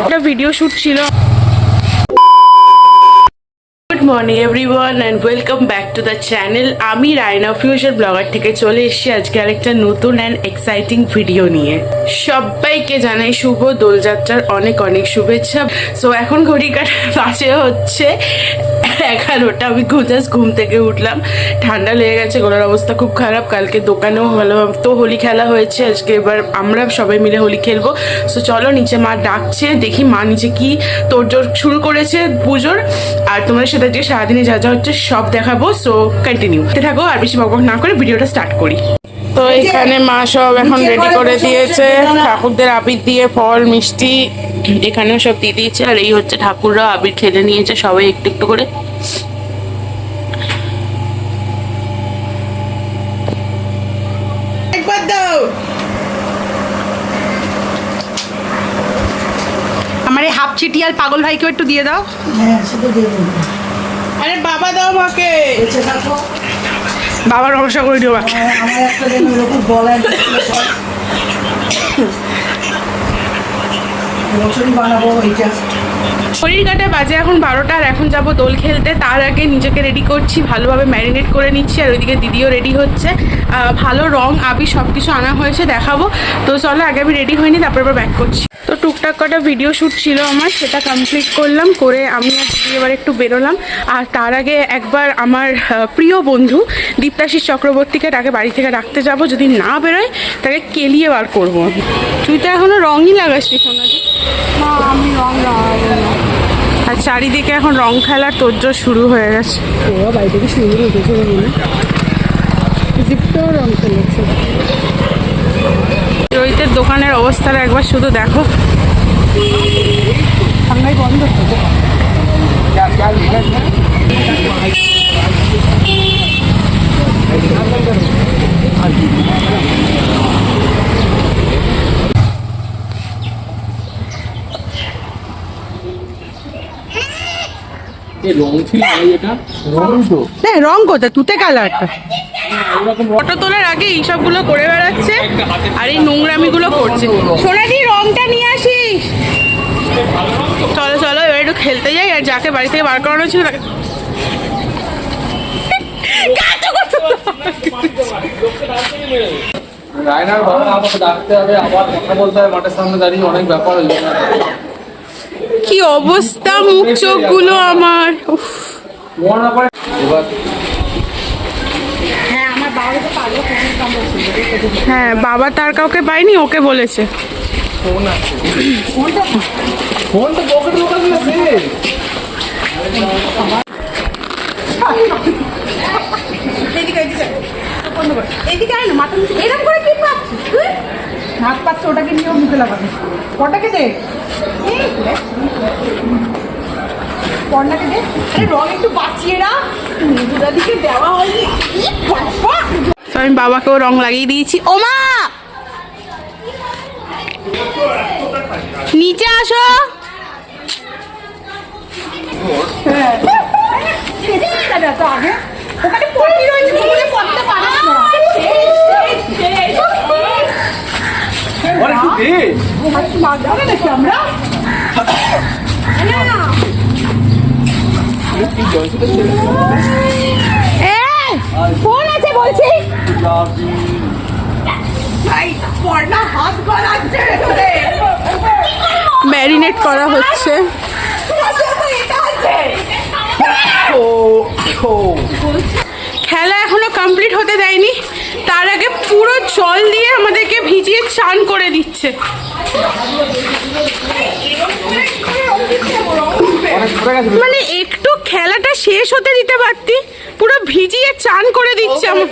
একটা video shoot ছিল। Good morning everyone and welcome back to the channel আমি Raina future blogger থেকে চলে এসেছি আজকে আরেকটা নতুন অ্যান্ড এক্সাইটিং ভিডিও নিয়ে। সবাইকে জানাই শুভ দোলযাত্রার অনেক অনেক শুভেচ্ছা। সো এখন ঘড়ি কাটার পাশে হচ্ছে এগারোটা, আমি জাস্ট ঘুম থেকে উঠলাম। ঠান্ডা লেগে গেছে, গলার অবস্থা খুব খারাপ। কালকে দোকানেও ভালো তো হোলি খেলা হয়েছে, আজকে এবার আমরা সবাই মিলে হোলি খেলব। সো চলো, নিচে মা ডাকছে, দেখি মা নিচে কি তোড়জোড় শুরু করেছে পুজোর। আর তোমাদের সাথে আজকে সারাদিনে যা যা হচ্ছে সব দেখাবো। সো কন্টিনিউ থাকো, আর বেশি বকবক না করে ভিডিওটা স্টার্ট করি। তো এখানে মা সব এখন রেডি করে দিয়েছে। ঠাকুরদের আবির দিয়ে ফল মিষ্টি এখানেও সব দিয়ে দিয়েছে। আর এই হচ্ছে ঠাকুররা আবির খেলে নিয়েছে সবাই একটু একটু করে। দাও। আমার এই হাফ চিটিয়াল পাগল ভাইকেও একটু দিয়ে দাও। হ্যাঁ আরে বাবা দাও মাকে। বাবার ব্যবসা করে দিও হয়। এইটা শরীর কাটে বাজে এখন বারোটা আর এখন যাব দোল খেলতে। তার আগে নিজেকে রেডি করছি ভালোভাবে ম্যারিনেট করে নিচ্ছি আর ওইদিকে দিদিও রেডি হচ্ছে। ভালো রং আবি সব কিছু আনা হয়েছে দেখাবো। তো চলো আগে আমি রেডি হইনি তারপর আবার ব্যাক করছি। টুকটাক কটা ভিডিও শ্যুট ছিল আমার সেটা কমপ্লিট করলাম করে আমি এবার একটু বেরোলাম। আর তার আগে একবার আমার প্রিয় বন্ধু দীপ্তাশিস চক্রবর্তীকে তাকে বাড়ি থেকে রাখতে যাব। যদি না বেরোয় তাকে কেলিয়ে বার করব তুই তো এখনও রঙই লাগাসনি সোনাজি। না আমি রং লাগাবো না। আর চারিদিকে এখন রং খেলার তোজ্জোর শুরু হয়ে গেছে। বাড়ি থেকে উঠেছে মনে জিপটাও রং খেলেছে। রোহিতের দোকানের অবস্থাটা একবার শুধু দেখো। ঠান্ডায় বন্ধ তো রং ছিল এটা? রং তো। রং কোথায়? তুতে কালারটা। ফটো তোলার আগে এই সবগুলো করে বেড়াচ্ছে আর এই নোংরামিগুলো করছে। সোনাদি রংটা নিয়ে আসিস। চলো চলো এবার একটু খেলতে যাই আর যাকে বাড়ি থেকে বার করানো ছিল তাকে রায়নার বাবা আমাকে ডাকতে হবে আবার কথা বলতে হবে মাঠের সামনে দাঁড়িয়ে অনেক ব্যাপার হয়ে কি অবস্থা মুখ আমার। মনে না করে এবার হ্যাঁ বাবা তার কাউকে পায়নি ওকে বলেছে। ফোন আছে ফোন তো পকেটে লোকাল না সে এদিকে আয় না মাথা এরকম করে কি পাচ্ছিস তুই? হাত পাচ্ছে ওটাকে নিয়েও মুখে লাগাবে। কটাকে দে এই দেখ। কর্ণাকে দে। আরে রং একটু বাঁচিয়ে না দুদাদিকে দেওয়া হয়নি। আমি বাবাকেও রং লাগিয়ে দিয়েছি। ও মা! নিচে আসো। আমরা ফোন আছে বলছি। ম্যারিনেট করা হচ্ছে। খেলা এখনও কমপ্লিট হতে দেয়নি। তার আগে পুরো জল দিয়ে আমাদেরকে ভিজিয়ে চান করে দিচ্ছে। মানে একটু খেলাটা শেষ হতে দিতে পারতি। পুরো ভিজিয়ে চান করে দিচ্ছে হবে।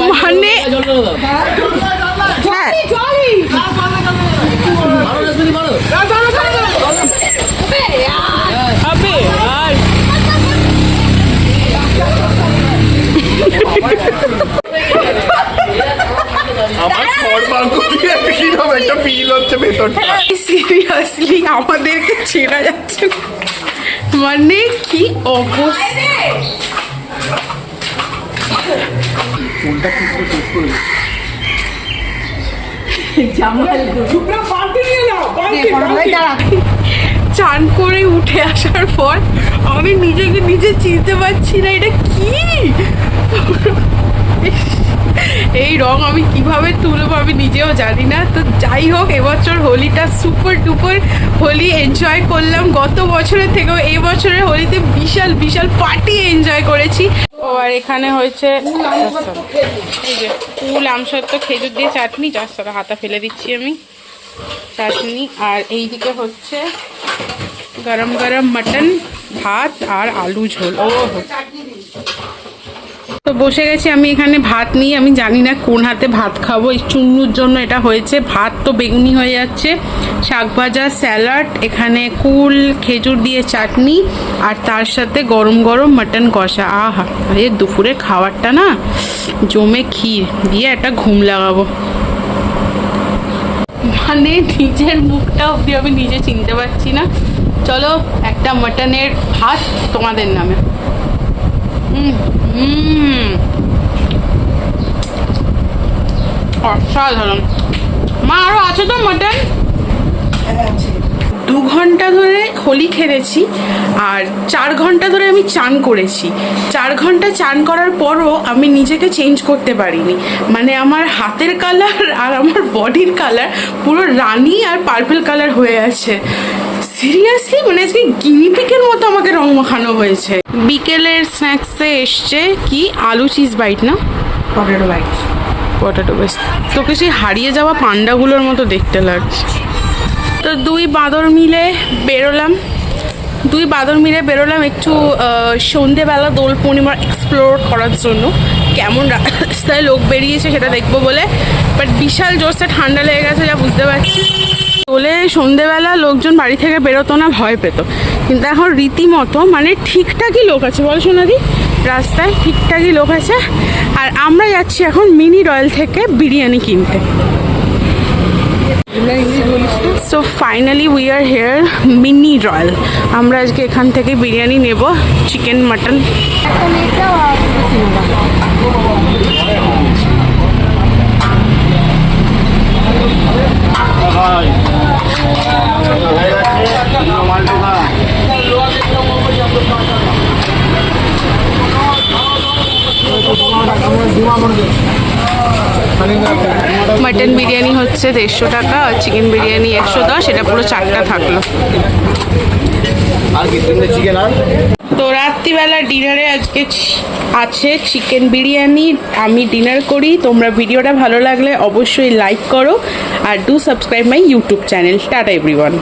মানে হ্যাঁ জলই হবে আর আমার খড় বার কীরকম একটা ফিল হচ্ছে ভেতরটা। সিরিয়াসলি আমাদেরকে চেনা যাচ্ছে। মানে কি অবস্থা? চান করে উঠে আসার পর আমি নিজেকে নিজে চিনতে পারছি না এটা কি? এই রং আমি কীভাবে তুলবো আমি নিজেও জানি না। তো যাই হোক, এবছর হোলিটা সুপার ডুপার হোলি এনজয় করলাম। গত বছরের থেকেও এই বছরের হোলিতে বিশাল বিশাল পার্টি এনজয় করেছি। ও, আর এখানে হয়েছে এই ফুল, আমসত্ব, খেজুর দিয়ে চাটনি সাথে হাতা ফেলে দিচ্ছি আমি চাটনি। আর এইদিকে হচ্ছে গরম গরম মটন, ভাত আর আলু ঝোল। ও। তো বসে গেছি, আমি এখানে ভাত নিয়ে আমি জানি না কোন হাতে ভাত খাব। এই চুন্নুর জন্য এটা হয়েছে। ভাত তো বেগুনি হয়ে যাচ্ছে। শাক ভাজা, স্যালাড, এখানে কুল, খেজুর দিয়ে চাটনি, আর তার সাথে গরম গরম মাটন কষা। আহা, আরে দুপুরে খাবারটা না জমে ক্ষীর। দিয়ে একটা ঘুম লাগাবো। মানে নিজের মুখটা অবধি আমি নিজে চিনতে পারছি না। চলো, একটা মাটনের ভাত তোমাদের নামে। অসাধারণ। মা আরও আছে তো মাটন? দু ঘণ্টা ধরে হোলি খেলেছি আর চার ঘণ্টা ধরে আমি চান করেছি। চার ঘণ্টা চান করার পরও আমি নিজেকে চেঞ্জ করতে পারিনি। মানে আমার হাতের কালার আর আমার বডির কালার পুরো রানি আর পার্পল কালার হয়ে আছে। সিরিয়াসলি মানে আজকে গিনিপিকের মতো আমাকে রং মাখানো হয়েছে। বিকেলের স্ন্যাক্সে এসছে কি? আলু চিজ বাইট না? পটেটো বাইট পটাটো বেশ তোকে সেই হারিয়ে যাওয়া পান্ডাগুলোর মতো দেখতে লাগছে। তো দুই বাঁদর মিলে বেরোলাম। দুই বাঁদর মিলে বেরোলাম একটু সন্ধেবেলা দোল পূর্ণিমা এক্সপ্লোর করার জন্য। কেমন রাস্তায় লোক বেরিয়েছে সেটা দেখব বলে। বাট বিশাল জোরসে ঠান্ডা লেগে গেছে যা বুঝতে পারছি। দোলে সন্ধেবেলা লোকজন বাড়ি থেকে বেরোতো না, ভয় পেত। কিন্তু এখন রীতিমতো মানে ঠিকঠাকই লোক আছে। বল সোনাদি, রাস্তায় ঠিকঠাকই লোক আছে। আর আমরা যাচ্ছি এখন মিনি রয়্যাল থেকে বিরিয়ানি কিনতে। So finally we are here Mini Royal. আমরা আজকে এখান থেকে বিরিয়ানি নেব, চিকেন, মাটন। মাটন বিরিয়ানি হচ্ছে দেড়শো টাকা, আর চিকেন বিরিয়ানি একশো দশ, এটা পুরো চারটা থাকল। আর কি চিকেন আর? তো রাত্রিবেলা ডিনারে আজকে আছে চিকেন বিরিয়ানি। আমি ডিনার করি। তোমরা ভিডিওটা ভালো লাগলে অবশ্যই লাইক করো। আর do subscribe my YouTube channel tata everyone